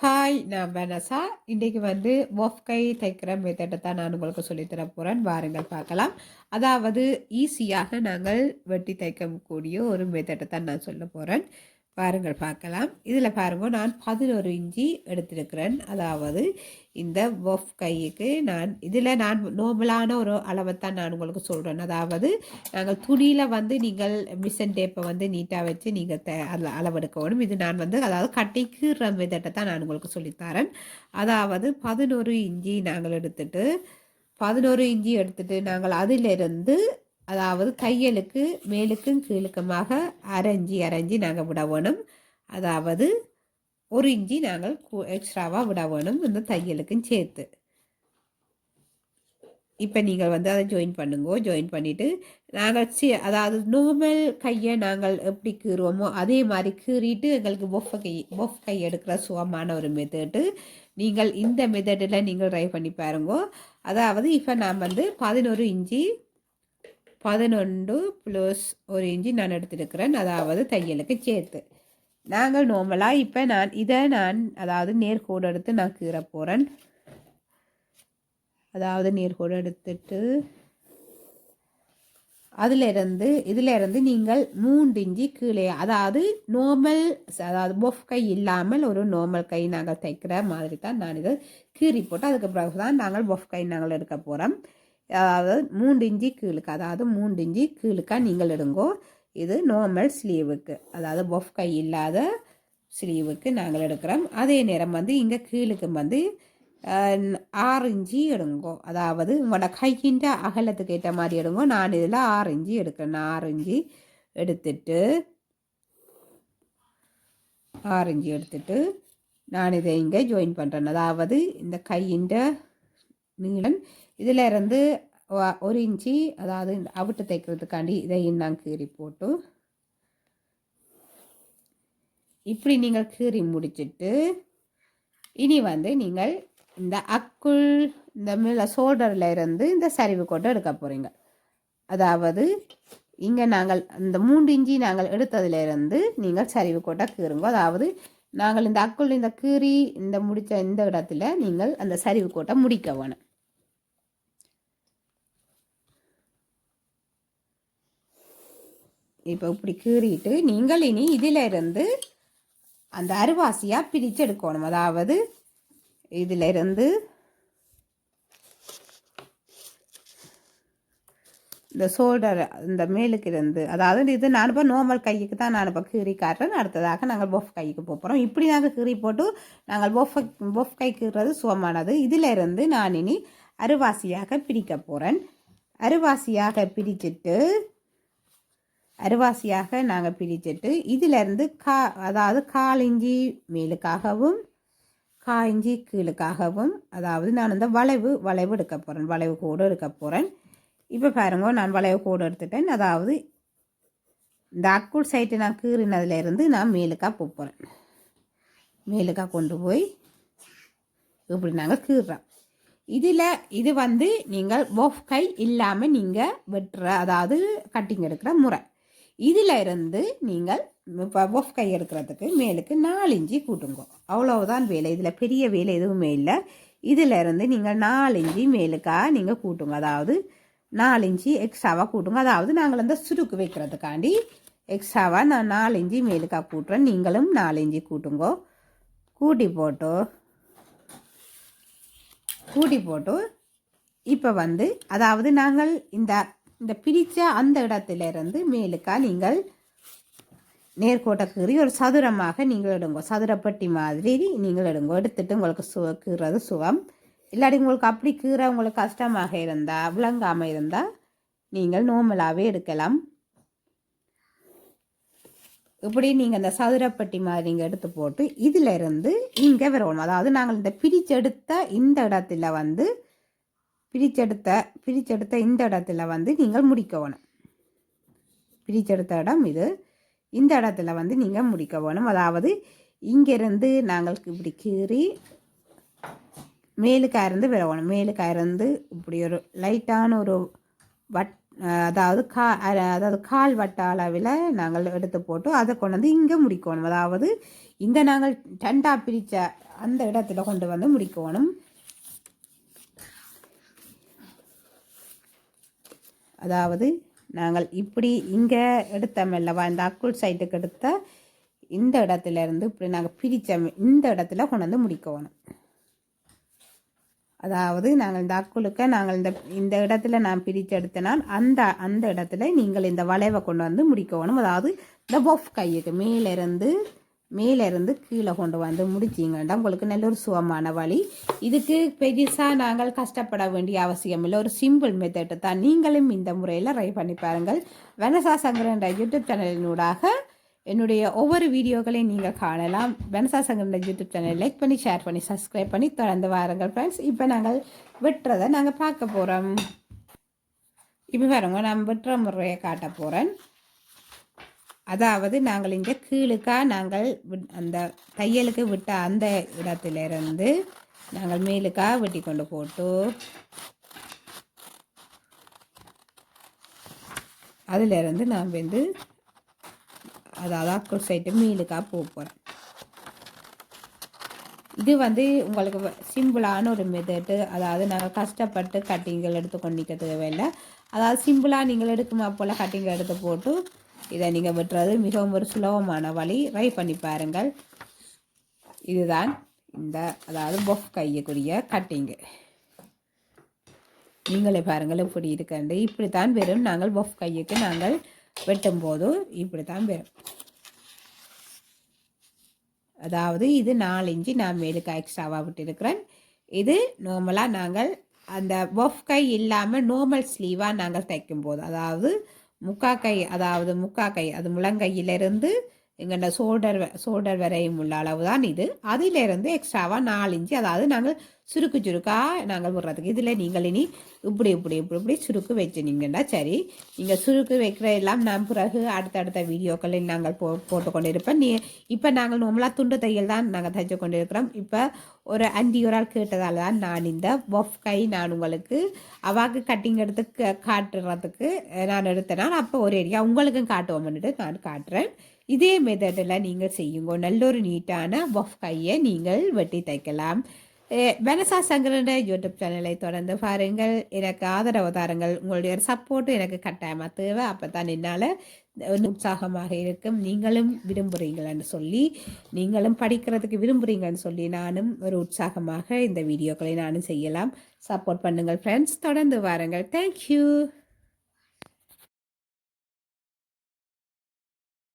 Hi நான் Vanessa இன்றைக்கு வந்து ஒஃப் கை தைக்கிற மெத்தடை தான் நான் உங்களுக்கு சொல்லித்தர போகிறேன் வாருங்கள் பார்க்கலாம். அதாவது ஈஸியாக நாங்கள் வெட்டி தைக்கக்கூடிய ஒரு மெத்தடை தான் நான் சொல்ல போகிறேன் பாருங்கள் பார்க்கலாம். இதில் பாருங்கள் நான் பதினோரு இஞ்சி எடுத்திருக்கிறேன். அதாவது இந்த ஒஃப் கைக்கு நான் இதில் நான் நோமலான ஒரு அளவை தான் நான் உங்களுக்கு சொல்கிறேன் அதாவது நாங்கள் துணியில் வந்து நீங்கள் மிஷன் டேப்பை வந்து நீட்டாக வச்சு நீங்கள் த அதில் அளவெடுக்கணும். இது நான் வந்து அதாவது கட்டிக்குற விதத்தை தான் நான் உங்களுக்கு சொல்லித்தரேன். அதாவது பதினோரு இஞ்சி நாங்கள் எடுத்துட்டு பதினோரு இஞ்சி எடுத்துட்டு நாங்கள் அதிலிருந்து அதாவது தையலுக்கு மேலுக்கும் கீழுக்குமாக அரைஞ்சி அரைஞ்சி நாங்கள் விட வேணும் அதாவது ஒரு இஞ்சி நாங்கள் எக்ஸ்ட்ராவாக விட வேணும் இந்த தையலுக்கும் சேர்த்து. இப்போ நீங்கள் வந்து அதை ஜாயின் பண்ணுங்கோ ஜாயின் பண்ணிவிட்டு நாங்கள் சி அதாவது நோமல் கையை நாங்கள் எப்படி கீறுவோமோ அதே மாதிரி கீறிட்டு எங்களுக்கு பொஃப் கை பொஃப் கை எடுக்கிற சுகமான ஒரு மெத்தடு நீங்கள் இந்த மெத்தடில் நீங்கள் ட்ரை பண்ணி பாருங்கோ. அதாவது இப்போ நான் வந்து பதினோரு இஞ்சி பதினொன்று ப்ளஸ் ஒரு இன்ச்சு நான் எடுத்துருக்கிறேன். அதாவது தையலுக்கு சேர்த்து. நாங்கள் நார்மலாக இப்போ நான் இதை நான் அதாவது நேர்கோடு எடுத்து நான் கீற போகிறேன் அதாவது நேர்கோடு எடுத்துட்டு அதிலிருந்து இதிலிருந்து நீங்கள் மூன்று இஞ்சி கீழே அதாவது நோமல் அதாவது பொஃப் கை இல்லாமல் ஒரு நோமல் கை நாங்கள் தைக்கிற மாதிரி தான் நான் இதை கீறி போட்டு அதுக்கு பிறகு தான் நாங்கள் பொஃப் கை நாங்கள் எடுக்க போகிறோம் அதாவது மூன்று இஞ்சி கீழுக்கு அதாவது மூன்று இஞ்சி கீழுக்காக நீங்கள் எடுங்கோ. இது நார்மல் ஸ்லீவுக்கு அதாவது பொஃப் கை இல்லாத ஸ்லீவுக்கு நாங்கள் எடுக்கிறோம். அதே நேரம் வந்து இங்கே கீழுக்கு வந்து ஆறு இஞ்சி எடுங்கோ. அதாவது உங்களோட கையின்ற அகலத்துக்கு ஏற்ற மாதிரி எடுங்கோ. நான் இதில் ஆறு இஞ்சி எடுக்கிறேன். ஆறு இஞ்சி எடுத்துட்டு ஆறு இஞ்சி எடுத்துட்டு நான் இதை இங்கே ஜாயின் பண்ணுறேன் அதாவது இந்த கையின்ற நீளம் இதில் இருந்து ஒரு இன்ச்சி அதாவது இந்த அவிட்டு தைக்கிறதுக்காண்டி இதையும் நான் கீறி போட்டு இப்படி நீங்கள் கீறி முடிச்சுட்டு இனி வந்து நீங்கள் இந்த அக்குள் இந்த மேலே ஷோல்டரில் இருந்து இந்த சரிவு கோட்டை எடுக்க போகிறீங்க அதாவது இங்கே நாங்கள் இந்த மூன்று இஞ்சி நாங்கள் எடுத்ததுலேருந்து நீங்கள் சரிவு கோட்டை கீறுங்க. அதாவது நாங்கள் இந்த அக்குள் இந்த கீறி இந்த முடித்த இந்த இடத்துல நீங்கள் அந்த சரிவு கோட்டை முடிக்க வேணும். இப்போ இப்படி கீறிட்டு நீங்கள் இனி இதிலிருந்து அந்த அருவாசியாக பிரித்து எடுக்கணும் அதாவது இதிலிருந்து இந்த ஷோல்டர் இந்த மேலுக்கு இருந்து அதாவது இது நான் இப்போ நார்மல் கைக்கு தான் நான் இப்போ கீறி காட்டுறேன். அடுத்ததாக நாங்கள் பொஃப் கைக்கு போகிறோம் இப்படி நாங்கள் கீறி போட்டு நாங்கள் பொஃப் பொஃப் கை கீறது சுகமானது. இதிலிருந்து நான் இனி அருவாசியாக பிரிக்க போகிறேன் அருவாசியாக பிரிச்சுட்டு அருவாசியாக நாங்கள் பிரிச்சுட்டு இதிலிருந்து கா அதாவது கால் இஞ்சி மேலுக்காகவும் கா இஞ்சி கீழுக்காகவும் அதாவது நான் இந்த வளைவு வளைவு எடுக்க போகிறேன் வளைவு கோடு எடுக்க போகிறேன் இப்போ பாருங்க நான் வளைவு கோடு எடுத்துட்டேன். அதாவது இந்த அக்குள் சைட்டு நான் கீறினதுலேருந்து நான் மேலுக்காக போகிறேன் மேலுக்காக கொண்டு போய் இப்படி நாங்கள் கீறுறோம். இதில் இது வந்து நீங்கள் ஒஃப் கை இல்லாமல் நீங்கள் வெட்டுற அதாவது கட்டிங் எடுக்கிற முறை. இதில் இருந்து நீங்கள் இப்போ ஒஃப் கை எடுக்கிறதுக்கு மேலுக்கு நாலு இஞ்சி கூட்டுங்க. அவ்வளவுதான் வேலை. இதில் பெரிய வேலை எதுவுமே இல்லை. இதில் இருந்து நீங்கள் நாலு இஞ்சி மேலுக்காக நீங்கள் கூட்டுங்க. அதாவது நாலு இஞ்சி எக்ஸ்ட்ராவாக கூட்டுங்க. அதாவது நாங்கள் அந்த சுருக்கு வைக்கிறதுக்காண்டி எக்ஸ்ட்ராவாக நான் நாலு இஞ்சி மேலுக்காக கூட்டுறேன். நீங்களும் நாலு இஞ்சி கூட்டுங்கோ. கூட்டி போட்டு கூட்டி போட்டு இப்போ வந்து அதாவது நாங்கள் இந்த இந்த பிரித்த அந்த இடத்துல இருந்து மேலுக்கா நீங்கள் நேர்கோட்டை கீறி ஒரு சதுரமாக நீங்கள் எடுங்க. சதுரப்பட்டி மாதிரி நீங்கள் எடுங்க. எடுத்துட்டு உங்களுக்கு சு கீறது சுகம் இல்லாட்டி உங்களுக்கு அப்படி கீற உங்களுக்கு கஷ்டமாக இருந்தால் விளங்காமல் இருந்தால் நீங்கள் நோமலாகவே எடுக்கலாம். இப்படி நீங்கள் இந்த சதுரப்பட்டி மாதிரி நீங்கள் எடுத்து போட்டு இதிலிருந்து இங்கே வரணும் அதாவது நாங்கள் இந்த பிரிச்செடுத்த இந்த இடத்துல வந்து பிரிச்செடுத்த பிரிச்செடுத்த இந்த இடத்துல வந்து நீங்கள் முடிக்க வேணும் பிரிச்செடுத்த இடம் இது. இந்த இடத்துல வந்து நீங்கள் முடிக்க வேணும் அதாவது இங்கேருந்து நாங்கள் இப்படி கீறி மேலுக்காயிருந்து விழவணும். மேலுக்காயிருந்து இப்படி ஒரு லைட்டான ஒரு வட் அதாவது கா அதாவது கால் வட்ட அளவில் நாங்கள் எடுத்து போட்டு அதை கொண்டு வந்து இங்கே முடிக்கணும் அதாவது இந்த நாங்கள் டண்டா பிரித்த அந்த இடத்துல கொண்டு வந்து முடிக்கணும் அதாவது நாங்கள் இப்படி இங்கே எடுத்தோம் இந்த அக்குள் சைட்டுக்கு எடுத்த இந்த இடத்துல இருந்து இப்படி நாங்கள் பிரித்தோம் இந்த இடத்துல கொண்டு வந்து முடிக்கணும். அதாவது நாங்கள் இந்த அக்குளுக்க நாங்கள் இந்த இந்த இடத்துல நான் பிரித்து எடுத்தனால் அந்த அந்த இடத்துல நீங்கள் இந்த வளைவை கொண்டு வந்து முடிக்கணும். அதாவது இந்த பொஃப் கையுக்கு மேலேருந்து மேலேருந்து கீழே கொண்டு வந்து முடிச்சிங்கன்னா உங்களுக்கு நல்ல ஒரு சுகமான வழி இதுக்கு பெருசாக நாங்கள் கஷ்டப்பட வேண்டிய அவசியம் இல்லை. ஒரு சிம்பிள் மெத்தட் தான். நீங்களும் இந்த முறையில் ட்ரை பண்ணி பாருங்கள். வெனசா சங்கரன்ற யூடியூப் சேனலினூடாக என்னுடைய ஒவ்வொரு வீடியோக்களையும் நீங்கள் காணலாம். வெனசா சங்கரன்ற யூடியூப் சேனல் லைக் பண்ணி ஷேர் பண்ணி சப்ஸ்கிரைப் பண்ணி தொடர்ந்து வாருங்கள் ஃப்ரெண்ட்ஸ் இப்போ நாங்கள் வெட்டுறதை நாங்கள் பார்க்க போகிறோம் இப்போ பாருங்க நான் வெட்டுற முறையை காட்ட போகிறேன் அதாவது நாங்கள் இங்கே கீழுக்காக நாங்கள் அந்த தையலுக்கு விட்ட அந்த இடத்துலேருந்து நாங்கள் மேலுக்காக வெட்டி கொண்டு போட்டு அதிலிருந்து நாம் வந்து அதாவது அக்குள் சைட்டு மீலுக்காக போகிறோம் இது வந்து உங்களுக்கு சிம்பிளான ஒரு மெத்தடு அதாவது நாங்கள் கஷ்டப்பட்டு கட்டிங்கள் எடுத்து கொண்டிக்க தேவையில்லை. அதாவது சிம்பிளாக நீங்கள் எடுக்குமா போல் கட்டிங்கள் எடுத்து போட்டு இதை நீங்கள் வெட்டுறது மிகவும் ஒரு சுலபமான வழி. ட்ரை பண்ணி பாருங்கள். இதுதான் இந்த அதாவது பொஃப் கையக்கூடிய கட்டிங்கு நீங்களே பாருங்கள் இப்படி இருக்கண்டு இப்படி தான் வெறும் நாங்கள் பொஃப் கையுக்கு நாங்கள் வெட்டும் போது இப்படி தான் வெறும். அதாவது இது நாலு இன்ச்சு நான் மேலுக்கு எக்ஸ்ட்ராவாக விட்டுருக்கிறேன். இது நார்மலாக நாங்கள் அந்த பொஃப் கை இல்லாமல் நார்மல் ஸ்லீவாக நாங்கள் தைக்கும் போது அதாவது முக்காக்கை அதாவது முக்காக்கை அது முழங்கையிலிருந்து எங்கள்ட சோல்டர் சோல்டர் வரையும் உள்ள அளவு தான் இது. அதிலிருந்து எக்ஸ்ட்ராவாக நாலு இன்ச்சு அதாவது நாங்கள் சுருக்கு சுருக்காக நாங்கள் விடுறதுக்கு இதில் நீங்கள் இனி இப்படி இப்படி இப்படி இப்படி சுருக்கு வச்சுனீங்கன்னா சரி. நீங்கள் சுருக்கு வைக்கிற எல்லாம் நான் பிறகு அடுத்தடுத்த வீடியோக்களில் நாங்கள் போ போட்டு கொண்டு இருப்பேன் நீ இப்போ நாங்கள் நம்மளாக துண்டு தையல் தான் நாங்கள் தைச்சு கொண்டு இருக்கிறோம் இப்போ ஒரு அஞ்சு ஒரு ஆள் கேட்டதால் தான் நான் இந்த ஒஃப் கை நான் உங்களுக்கு அவாக்கு கட்டிங் எடுத்து காட்டுறதுக்கு நான் எடுத்தனால் அப்போ ஒரு ஏரியா உங்களுக்கும் காட்டுவோம்னுட்டு நான் காட்டுறேன். இதே மெத்தடில் நீங்கள் செய்யுங்க. நல்ல ஒரு நீட்டான ஒஃப் கையை நீங்கள் வெட்டி தைக்கலாம். வெனசா சங்கரன யூடியூப் சேனலை தொடர்ந்து பாருங்கள். எனக்கு ஆதரவு தாருங்கள். உங்களுடைய சப்போர்ட்டு எனக்கு கட்டாயமாக தேவை. அப்போ தான் என்னால் உற்சாகமாக இருக்கும். நீங்களும் விரும்புகிறீங்களன்னு சொல்லி நீங்களும் படிக்கிறதுக்கு விரும்புகிறீங்கன்னு சொல்லி நானும் ஒரு உற்சாகமாக இந்த வீடியோக்களை நானும் செய்யலாம். சப்போர்ட் பண்ணுங்கள் ஃப்ரெண்ட்ஸ் தொடர்ந்து வாருங்கள். தேங்க்யூ